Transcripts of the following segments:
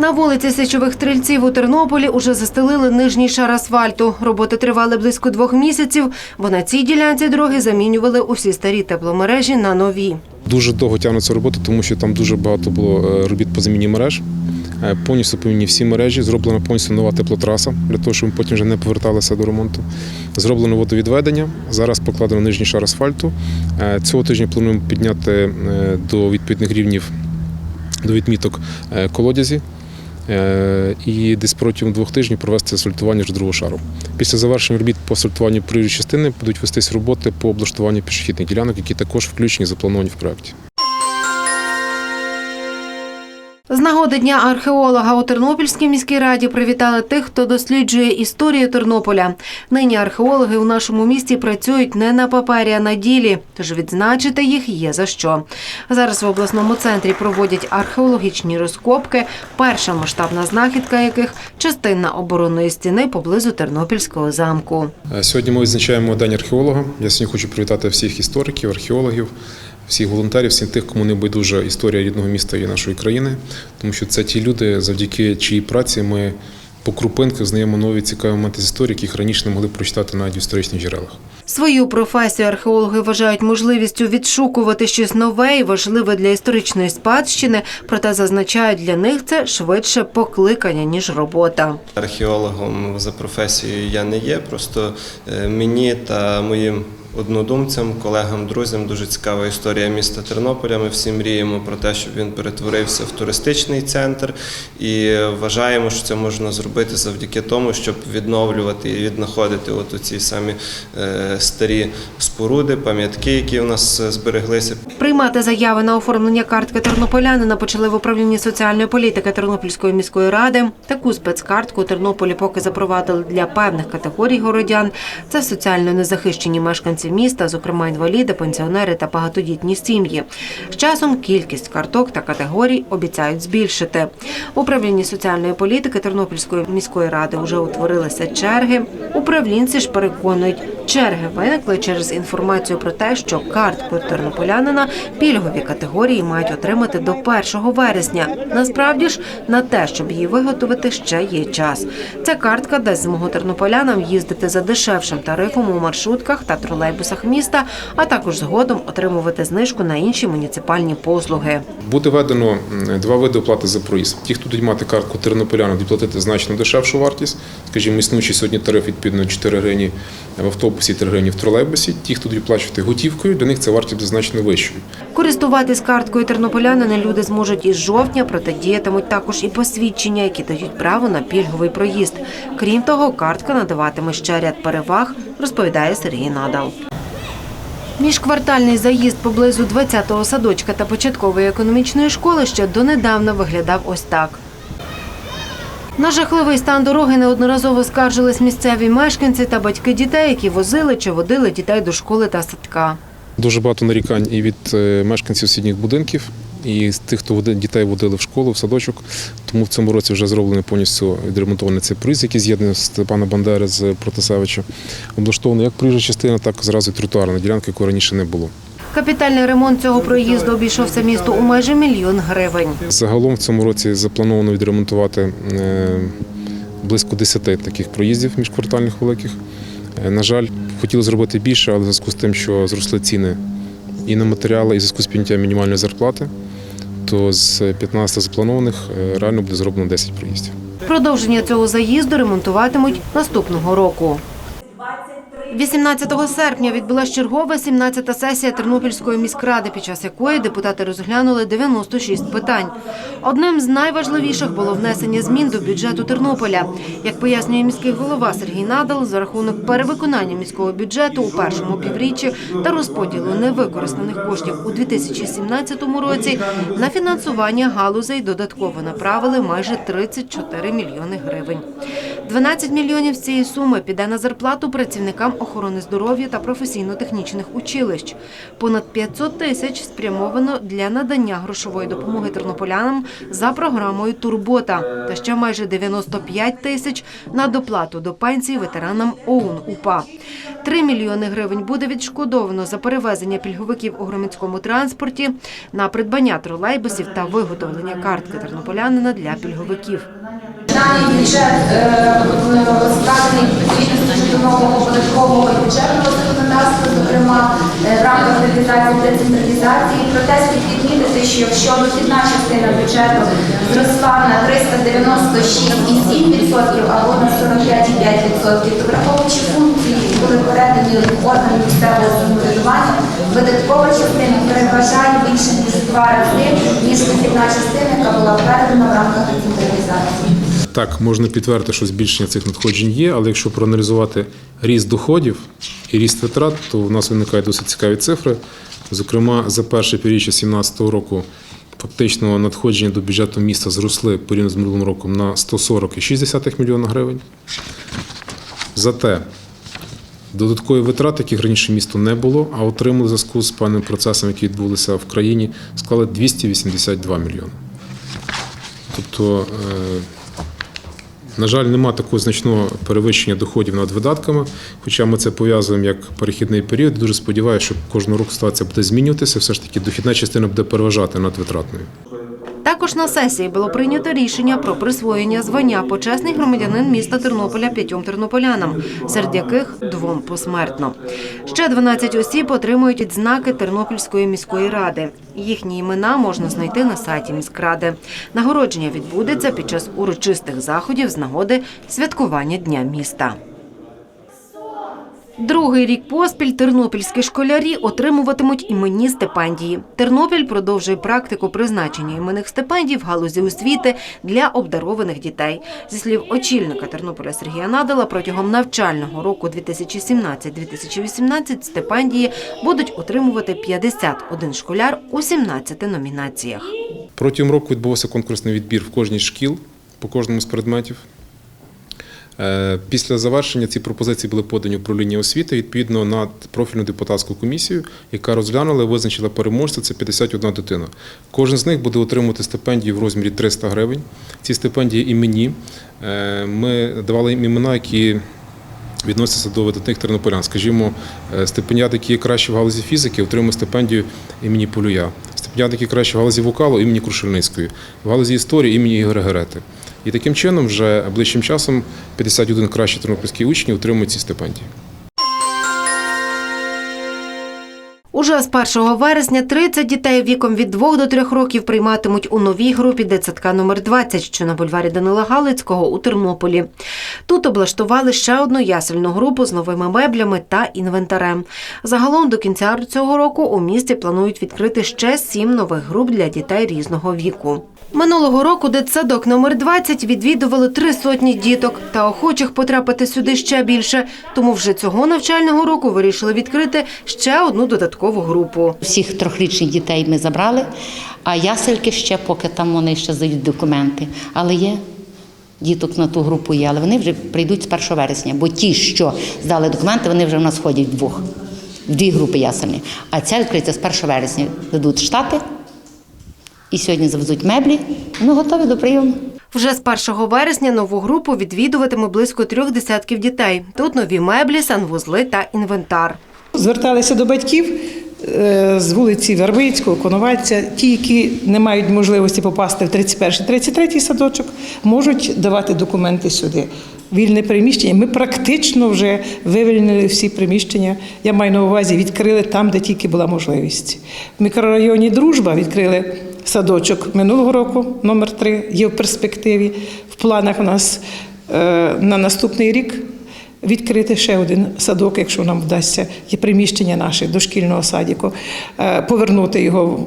На вулиці Січових Стрільців у Тернополі уже застелили нижній шар асфальту. Роботи тривали близько двох місяців, бо на цій ділянці дороги замінювали усі старі тепломережі на нові. Дуже довго тягнуться роботи, тому що там дуже багато було е, робіт по заміні мереж. Е, Повністю поміні всі мережі, зроблена повністю нова теплотраса, для того, щоб ми потім вже не поверталися до ремонту. Зроблено водовідведення. Зараз покладено нижній шар асфальту. Е, Цього тижня плануємо підняти до відповідних рівнів, до відміток колодязі. Е, І десь протягом двох тижнів провести асфальтування другого шару. Після завершення робіт по асфальтуванню проїжджої частини будуть вестись роботи по облаштуванню пішохідних ділянок, які також включені, заплановані в проєкті. З нагоди дня археолога у Тернопільській міській раді привітали тих, хто досліджує історію Тернополя. Нині археологи у нашому місті працюють не на папері, а на ділі, тож відзначити їх є за що. Зараз в обласному центрі проводять археологічні розкопки, перша масштабна знахідка яких частина оборонної стіни поблизу Тернопільського замку. Е, Сьогодні ми відзначаємо День археолога. Я сьогодні хочу привітати всіх істориків, археологів, всіх волонтерів, всіх тих, кому не байдужа історія рідного міста і нашої країни, тому що це ті люди, завдяки чиїй праці ми по крупинках знаємо нові цікаві моменти з історії, яких раніше не могли прочитати навіть в історичних джерелах. Свою професію археологи вважають можливістю відшукувати щось нове і важливе для історичної спадщини, проте зазначають, для них це швидше покликання ніж робота. Археологом за професією я не є. Просто е, мені та моїм однодумцям, колегам, друзям дуже цікава історія міста Тернополя. Ми всі мріємо про те, щоб він перетворився в туристичний центр, і вважаємо, що це можна зробити завдяки тому, щоб відновлювати і віднаходити от ці самі е, старі споруди, пам'ятки, які у нас збереглися. Приймати заяви на оформлення картки тернополянина почали в управлінні соціальної політики Тернопільської міської ради. Таку спецкартку у Тернополі поки запровадили для певних категорій городян. Це соціально незахищені мешканці міста, зокрема інваліди, пенсіонери та багатодітні сім'ї. З часом кількість карток та категорій обіцяють збільшити. Управлінні соціальної політики Тернопільської міської ради вже утворилися черги. Управлінці ж переконують, черги виникли через інформацію про те, що картку тернополянина пільгові категорії мають отримати до 1 вересня. Насправді ж на те, щоб її виготовити, ще є час. Ця картка дасть змогу тернополянам їздити за дешевшим тарифом у маршрутках та тролейбусах міста, а також згодом отримувати знижку на інші муніципальні послуги. Буде введено два види оплати за проїзд. Ті, хто будуть мати картку тернополяна, будуть платити значно дешевшу вартість. Скажімо, існуючий сьогодні тариф відповідно 4 гривні в 3 гривні в тролейбусі. Ті, хто будуть плачувати готівкою, для них ця вартість значно вищою. Користуватись карткою тернополянина люди зможуть із жовтня, проте діятимуть також і посвідчення, які дають право на пільговий проїзд. Крім того, картка надаватиме ще ряд переваг, розповідає Сергій Надал. Міжквартальний заїзд поблизу 20-го садочка та початкової економічної школи ще донедавна виглядав ось так. На жахливий стан дороги неодноразово скаржились місцеві мешканці та батьки дітей, які возили чи водили дітей до школи та садка. Дуже багато нарікань і від е, мешканців сусідніх будинків, і з тих, хто дітей водили в школу, в садочок. Тому в цьому році вже зроблений повністю відремонтований цей проїзд, який з'єднує Степана Бандери з Протасевича. Облаштований як проїжджа частина, так і зразу і тротуарна ділянка, якої раніше не було. Капітальний ремонт цього проїзду обійшовся місту у майже мільйон гривень. Загалом в цьому році заплановано відремонтувати е, близько 10 таких проїздів міжквартальних великих. Е, На жаль, хотіли зробити більше, але в зв'язку з тим, що зросли ціни і на матеріали, і в зв'язку з підняттям мінімальної зарплати, то з 15 запланованих е, реально буде зроблено 10 проїздів. Продовження цього заїзду ремонтуватимуть наступного року. 18 серпня відбулася чергова 17-та сесія Тернопільської міськради, під час якої депутати розглянули 96 питань. Одним з найважливіших було внесення змін до бюджету Тернополя. Як пояснює міський голова Сергій Надал, за рахунок перевиконання міського бюджету у першому півріччі та розподілу невикористаних коштів у 2017 році на фінансування галузей додатково направили майже 34 мільйони гривень. 12 мільйонів з цієї суми піде на зарплату працівникам охорони здоров'я та професійно-технічних училищ. Понад 500 тисяч спрямовано для надання грошової допомоги тернополянам за програмою Турбота та ще майже 95 тисяч на доплату до пенсії ветеранам ОУН УПА. 3 мільйони гривень буде відшкодовано за перевезення пільговиків у громадському транспорті, на придбання тролейбусів та виготовлення картки тернополянина для пільговиків. Даний бюджет податкового і бюджетного законодавства, зокрема е, в рамках реалізації децентралізації. Проте слід відмітити, що якщо дохідна частина бюджету зросла на 396,7% або на 45,5%, то враховуючи функції, були передані органам місцевого самоврядування, видаткова частина переважає більше ніж два рази, ніж дохідна частина, яка була передана в рамках децентралізації. Так, можна підтвердити, що збільшення цих надходжень є, але якщо проаналізувати ріст доходів і ріст витрат, то в нас виникають досить цікаві цифри. Зокрема, за перше півріччя 2017 року фактично надходження до бюджету міста зросли порівняно з минулим роком на 140,6 мільйона гривень. Зате додаткові витрати, яких раніше місто не було, а отримали в зв'язку з певним процесом, які відбулися в країні, склали 282 мільйони. Тобто, е, на жаль, нема такого значного перевищення доходів над видатками, хоча ми це пов'язуємо як перехідний період. Дуже сподіваюся, що кожного року ситуація буде змінюватися. Все ж таки, дохідна частина буде переважати над витратною. Також на сесії було прийнято рішення про присвоєння звання почесний громадянин міста Тернополя п'ятьом тернополянам, серед яких двом посмертно. Ще 12 осіб отримують відзнаки Тернопільської міської ради. Їхні імена можна знайти на сайті міськради. Нагородження відбудеться під час урочистих заходів з нагоди святкування Дня міста. Другий рік поспіль тернопільські школярі отримуватимуть іменні стипендії. Тернопіль продовжує практику призначення іменних стипендій в галузі освіти для обдарованих дітей. Зі слів очільника Тернополя Сергія Надала, протягом навчального року 2017-2018 стипендії будуть отримувати 51 школяр у 17 номінаціях. Протягом року відбувався конкурсний відбір в кожній шкіл по кожному з предметів. Е, Після завершення ці пропозиції були подані управління освіти відповідно на профільну депутатську комісію, яка розглянула і визначила переможця. Це 51 дитина. Кожен з них буде отримувати стипендію в розмірі 300 гривень. Ці стипендії імені. Е, Ми давали їм імена, які відносяться до видатних тернополян. Скажімо, е, стипендіат, який краще в галузі фізики, отримує стипендію імені Полюя. Стипендіат, який краще в галузі вокалу, імені Крушельницької, в галузі історії імені Ігоря Герети. І таким чином, вже ближчим часом 51 кращих тернопільських учнів отримують ці стипендії. Уже з 1 вересня 30 дітей віком від 2 до 3 років прийматимуть у новій групі дитсадка номер 20, що на бульварі Данила Галицького у Тернополі. Тут облаштували ще одну ясельну групу з новими меблями та інвентарем. Загалом до кінця цього року у місті планують відкрити ще сім нових груп для дітей різного віку. Минулого року дитсадок номер 20 відвідували три сотні діток, та охочих потрапити сюди ще більше. Тому вже цього навчального року вирішили відкрити ще одну додаткову групу. Всіх трьохрічних дітей ми забрали, а ясельки ще, поки там вони ще здають документи. Але є діток на ту групу є, але вони вже прийдуть з 1 вересня, бо ті, що здали документи, вони вже в нас ходять вдвох, в дві групи ясельні. А ця відкриється з 1 вересня. Дадуть штати і сьогодні завезуть меблі, ну готові до прийому. Вже з 1 вересня нову групу відвідуватиме близько трьох десятків дітей. Тут нові меблі, санвузли та інвентар. Зверталися до батьків е, з вулиці Вербицького, Коновальця. Ті, які не мають можливості попасти в 31-33 садочок, можуть давати документи сюди. Вільне приміщення. Ми практично вже вивільнили всі приміщення. Я маю на увазі, відкрили там, де тільки була можливість. В мікрорайоні Дружба відкрили садочок минулого року, номер 3 є в перспективі. В планах у нас е, на наступний рік відкрити ще один садок, якщо нам вдасться, є приміщення наше дошкільного садіку, е, повернути його.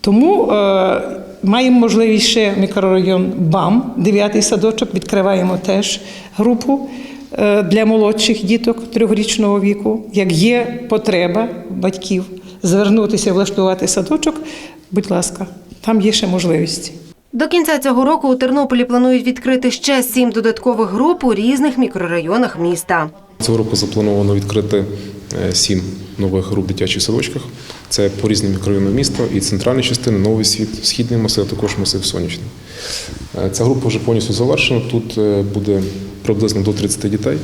Тому е, маємо можливість ще мікрорайон БАМ, дев'ятий садочок, відкриваємо теж групу для молодших діток трьохрічного віку. Як є потреба батьків звернутися, влаштувати садочок, будь ласка, там є ще можливість. До кінця цього року у Тернополі планують відкрити ще сім додаткових груп у різних мікрорайонах міста. Цього року заплановано відкрити е, сім нових груп в дитячих садочках. Це по різним мікрорайонам міста і центральні частини, новий світ, східний масив, а також масив сонячний. Е, Ця група вже повністю завершена. Тут е, буде приблизно до 30 дітей.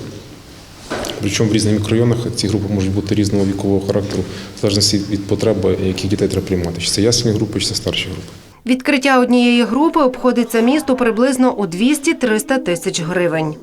Причому в різних мікрорайонах ці групи можуть бути різного вікового характеру, в залежності від потреби, яких дітей треба приймати. Чи це ясні групи, чи це старші групи. Відкриття однієї групи обходиться місту приблизно у 200-300 тисяч гривень.